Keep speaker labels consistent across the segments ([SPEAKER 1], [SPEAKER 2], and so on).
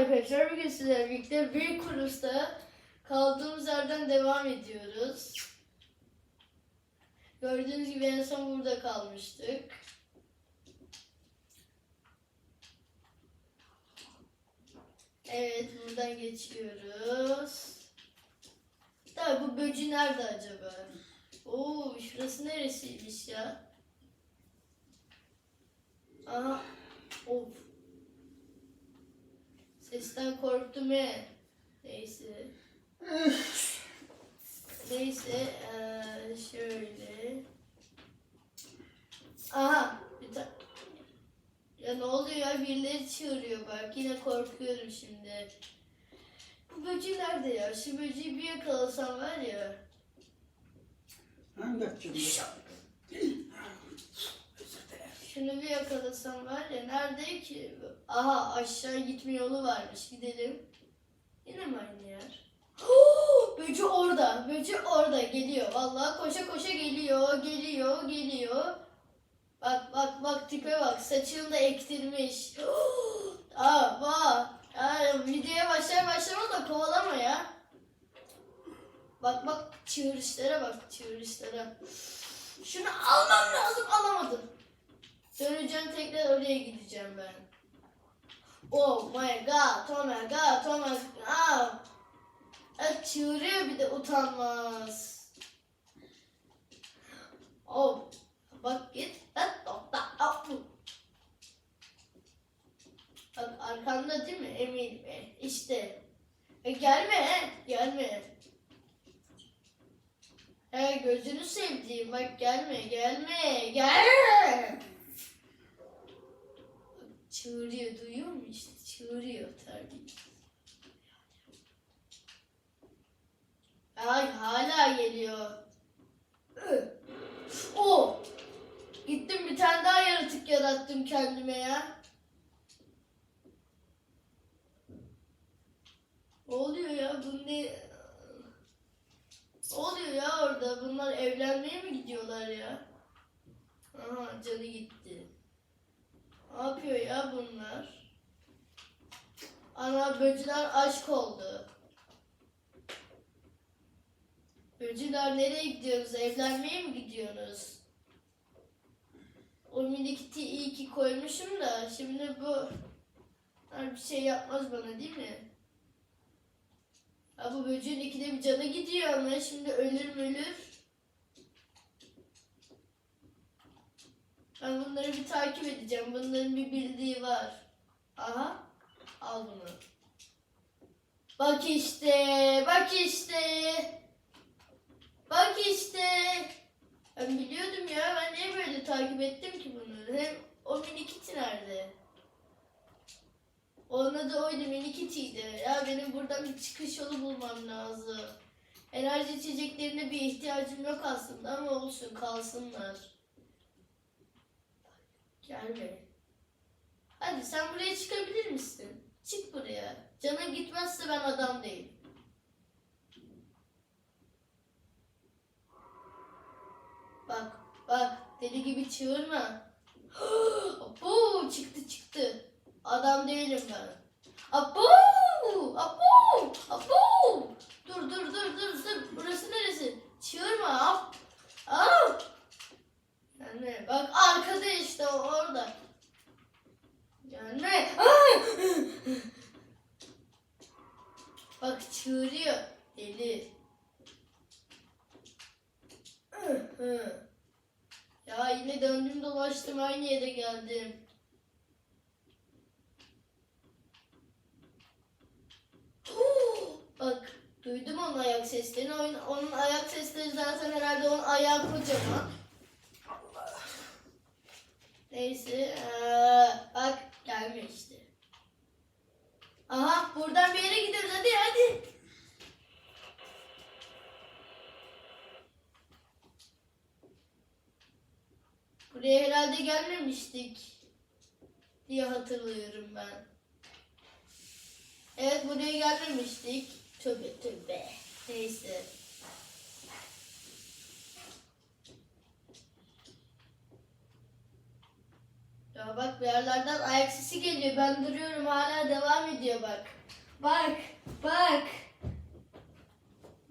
[SPEAKER 1] arkadaşlar. Bugün sizlerle birlikte Büyük Kurus'ta kaldığımız yerden devam ediyoruz. Gördüğünüz gibi en son burada kalmıştık. Evet buradan geçiyoruz. Tabii bu böcü nerede acaba? Oo şurası neresiymiş ya? Korktum he. Neyse. Neyse. eee, şöyle. Aha. Bir ta- ya ne oluyor ya? Birileri çığırıyor bak. Yine korkuyorum şimdi. Bu böceği nerede ya? Şu böceği bir yakalasam var ya.
[SPEAKER 2] Hangi açımda?
[SPEAKER 1] Şunu yakalasam var ya. Nerede ki? Aha aşağı gitme yolu varmış. Gidelim. Yine mi aynı yer? Böcü orada. Böcü orada. Geliyor. Vallahi koşa koşa geliyor. Geliyor. Geliyor. Bak bak bak tipe bak. Saçını da ektirmiş. Aa bak. Ya, videoya başlar başlamaz da kovalama ya. Bak bak çığırışlara bak çığırışlara. Şunu almam lazım alamadım. Döneceğim tekrar oraya gideceğim ben. Oh my god, oh my god, oh my god. Çığırıyor bir de utanmaz. Oh, bak git. Bak, arkanda değil mi? Eminim. E, İşte. E, gelme he, gelme. He gözünü sevdiğim bak gelme gelme gelme. Çığırıyor duyuyor mu işte çığırıyor tabii. Ay hala geliyor. O. Gittim bir tane daha yaratık yarattım kendime ya. Oluyor ya bu? Ne oluyor ya orada? Bunlar evlenmeye mi gidiyorlar ya? Aha canı gitti. Ne yapıyor ya bunlar? Ana böcüler aşk oldu. Böcüler nereye gidiyorsunuz? Evlenmeye mi gidiyorsunuz? O minikiti iyi ki koymuşum da şimdi bu bir şey yapmaz bana değil mi? Ya bu böceğin ikide bir canı gidiyor ama şimdi ölür mü Ben bunları bir takip edeceğim. Bunların bir bildiği var. Aha. Al bunu. Bak işte. Bak işte. Bak işte. Ben biliyordum ya. Ben niye böyle takip ettim ki bunu? Hem o mini kiti nerede? Onun adı oydu mini kitiydi. Ya benim buradan bir çıkış yolu bulmam lazım. Enerji içeceklerine bir ihtiyacım yok aslında ama olsun kalsınlar. Gelme. Hadi sen buraya çıkabilir misin? Çık buraya. Canın gitmezse ben adam değilim. Bak bak deli gibi çığırma. Abu çıktı çıktı. Adam değilim ben. Abu! Abu! Abu! Dur dur dur dur dur. Burası neresi? Çığırma. Ap. Ap. Yani bak arkada işte orada. Ah! Bak çığırıyor. Deli. Ya yine döndüm dolaştım aynı yere geldim. Bak duydum onun ayak seslerini. Onun, onun ayak sesleri zaten herhalde onun ayağı kocaman. Neyse. eee, bak gelme işte. Aha buradan bir yere gidiyoruz hadi hadi. Buraya herhalde gelmemiştik diye hatırlıyorum ben. Evet buraya gelmemiştik. Tövbe tövbe. Neyse. Ya bak bir yerlerden ayak sesi geliyor. Ben duruyorum hala devam ediyor bak. Bak, bak.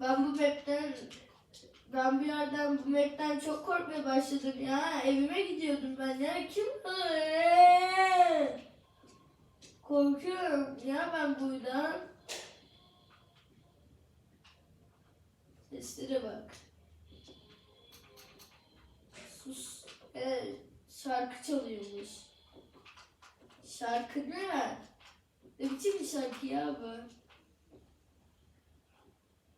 [SPEAKER 1] Ben bu map'ten ben bir yerden bu map'ten çok korkmaya başladım ya. Evime gidiyordum ben ya. Kim? Eee! Korkuyorum ya ben buradan. Seslere bak. Sus. Evet, şarkı çalıyormuş. Şarkı ne? Ne biçim bir şarkı ya bu?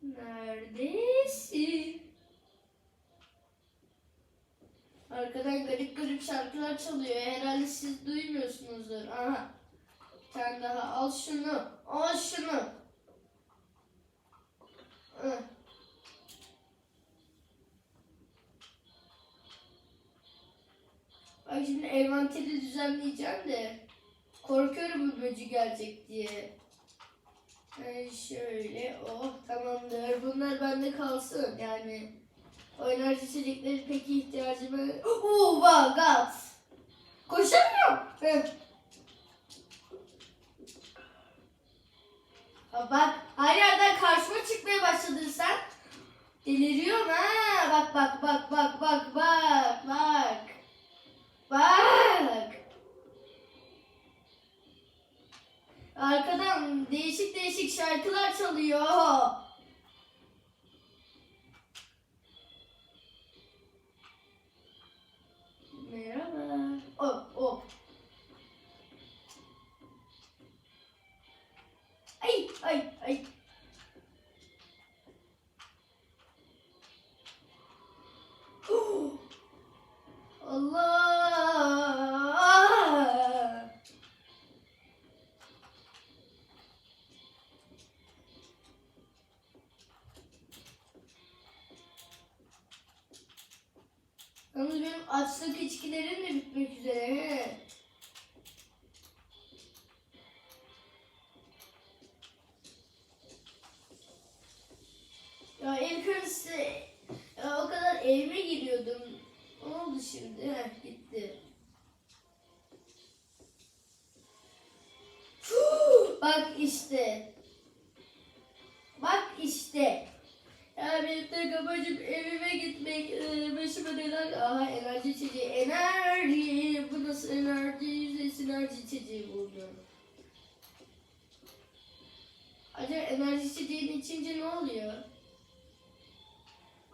[SPEAKER 1] Neredesin? Arkadan garip garip şarkılar çalıyor. Herhalde siz duymuyorsunuzdur. Aha. Bir tane daha. Al şunu. Al şunu. Hı. Bak şimdi envanteri düzenleyeceğim de korkuyorum bu böcü gelecek diye. Yani şöyle oh tamamdır. Bunlar bende kalsın yani. O enerji içecekleri pek ihtiyacım yok. Oh my god. Koşamıyorum. Heh. Bak her yerden karşıma çıkmaya başladın sen. Deliriyorum ha. Bak bak bak bak bak bak bak. Bak. Arkadan değişik değişik şarkılar çalıyor. Merhaba. Oh, oh. Ay, ay, ay. Yalnız benim açlık içkilerim de bitmek üzere. He. Ya ilk önce o kadar evime giriyordum. Ne oldu şimdi? Heh, gitti. Bak işte. Bak işte. Tek amacım evime gitmek. Ee, başıma neler... Aha enerji içeceği. Enerji. Bu nasıl enerji? Yüzde enerji içeceği buldum. Acaba enerji içeceğini içince ne oluyor?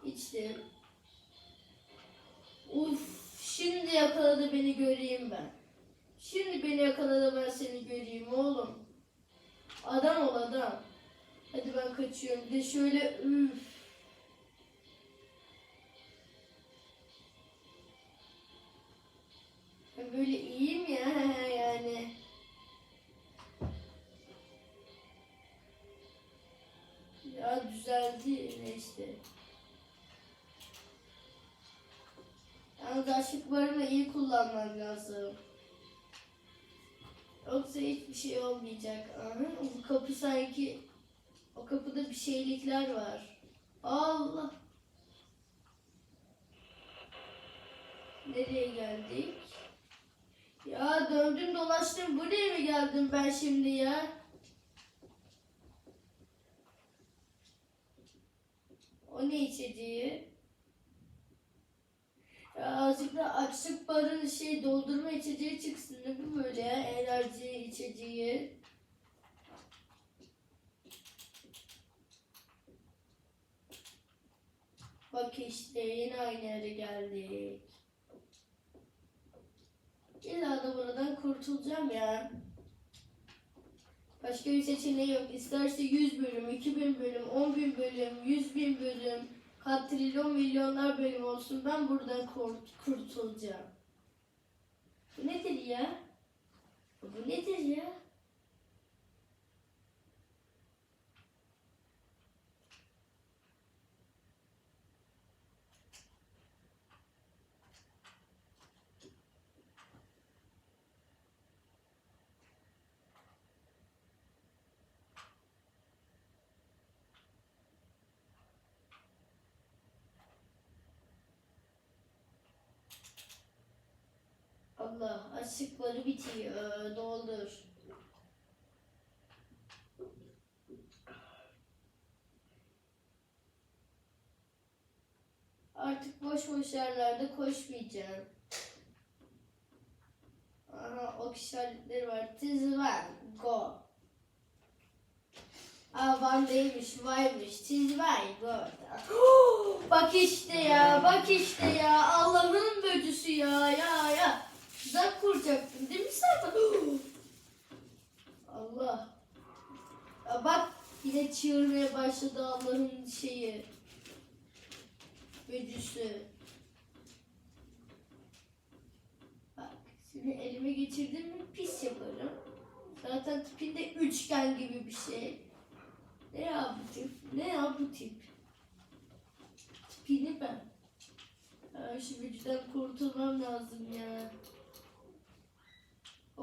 [SPEAKER 1] İçtim. Uf, şimdi yakaladı beni göreyim ben. Şimdi beni yakaladı ben seni göreyim oğlum. Adam ol adam. Hadi ben kaçıyorum. De şöyle üf. Böyle iyiyim ya yani. Ya düzeldi işte. Yalnız aşıklarını iyi kullanman lazım. Yoksa hiçbir şey olmayacak. Aha, bu kapı sanki o kapıda bir şeylikler var. Allah. Nereye geldik? Ya döndüm dolaştım. Buraya mı geldim ben şimdi ya? O ne içeceği? Ya azıcık da açlık barın şey doldurma içeceği çıksın. Ne bu böyle ya? Enerji içeceği. Bak işte yine aynı yere geldik. İlla da buradan kurtulacağım ya. Başka bir seçeneği yok. İsterse 100 bölüm, 2000 bölüm, 10 bin bölüm, 100 bin bölüm, katrilyon milyonlar bölüm olsun. Ben buradan kurt kurtulacağım. Bu nedir ya? Bu nedir ya? Allah Açlıkları bitiyor. Doldur. Artık boş boş yerlerde koşmayacağım. Aha ok işaretleri var. One, go. Aa değilmiş, vaymış. Tis vay, go. bak işte ya, bak işte ya. Allah'ın böcüsü ya, ya, ya. Tuzak kuracaktın değil mi sen? Allah. Ya bak yine çığırmaya başladı Allah'ın şeyi. Böcüsü. Bak şimdi elime geçirdim mi pis yaparım. Zaten tipinde üçgen gibi bir şey. Ne ya bu tip? Ne ya bu tip? Tipini ben. Ya şu vücuttan kurtulmam lazım.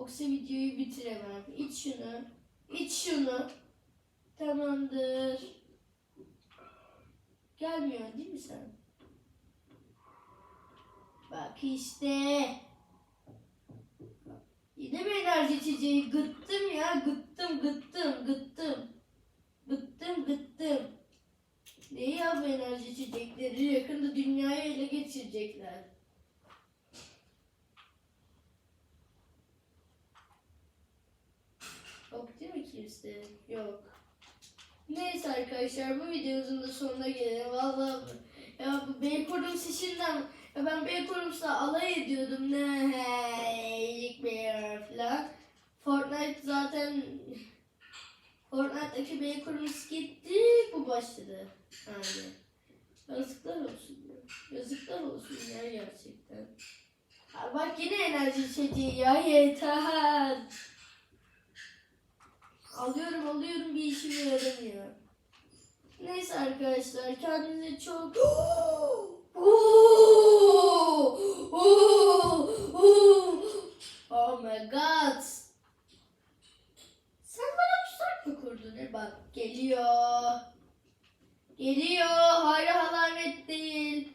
[SPEAKER 1] Yoksa videoyu bitiremem. İç şunu. İç şunu. Tamamdır. Gelmiyor değil mi sen? Bak işte. Yine mi enerji içeceği? Gıttım ya. Gıttım, gıttım, gıttım. Gıttım, gıttım. Ne ya bu enerji içecekleri? Yakında dünyayı ele geçirecekler. Yok kimse? Yok. Neyse arkadaşlar bu videomuzun da sonuna gelelim. Vallahi bu- ya bu Beykorum sesinden ya ben Beykorum'sa alay ediyordum ne hey bear falan. Fortnite zaten Fortnite'daki Beykorum'uz gitti bu başladı. Yani. Yazıklar olsun ya. Yazıklar olsun ya gerçekten. Bak yine enerji içeceği ya yeter. Alıyorum alıyorum bir işime yaramıyor. Neyse arkadaşlar kendinize çok Oh my god. Sen bana tuzak mı kurdun? E bak geliyor. Geliyor. Hayır alamet değil.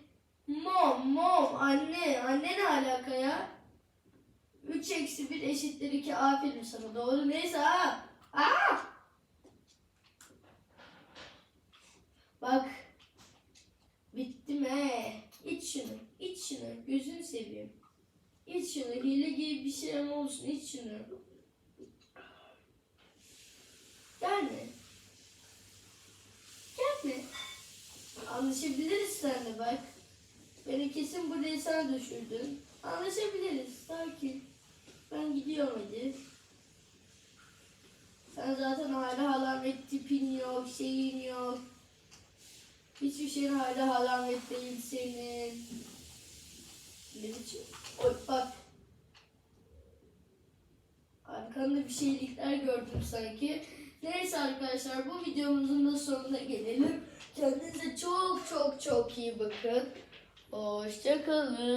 [SPEAKER 1] Mom mom anne. Anne ne alaka ya? 3 eksi 1 eşittir 2 aferin sana doğru neyse ha. Aa! Bak. Bittim he. İç şunu. iç şunu. Gözünü seveyim. İç şunu. Hile gibi bir şey ama olsun. iç şunu. Gelme. Gelme. Anlaşabiliriz seninle bak. Beni kesin buraya sen düşürdün. Anlaşabiliriz. Sakin. Ben gidiyorum hadi. Sen zaten hala alamet tipin yok, şeyin yok. Hiçbir şeyin hala alamet değil senin. Ne biçim? Oy bak. Arkanda bir şeylikler gördüm sanki. Neyse arkadaşlar bu videomuzun da sonuna gelelim. Kendinize çok çok çok iyi bakın. Hoşçakalın.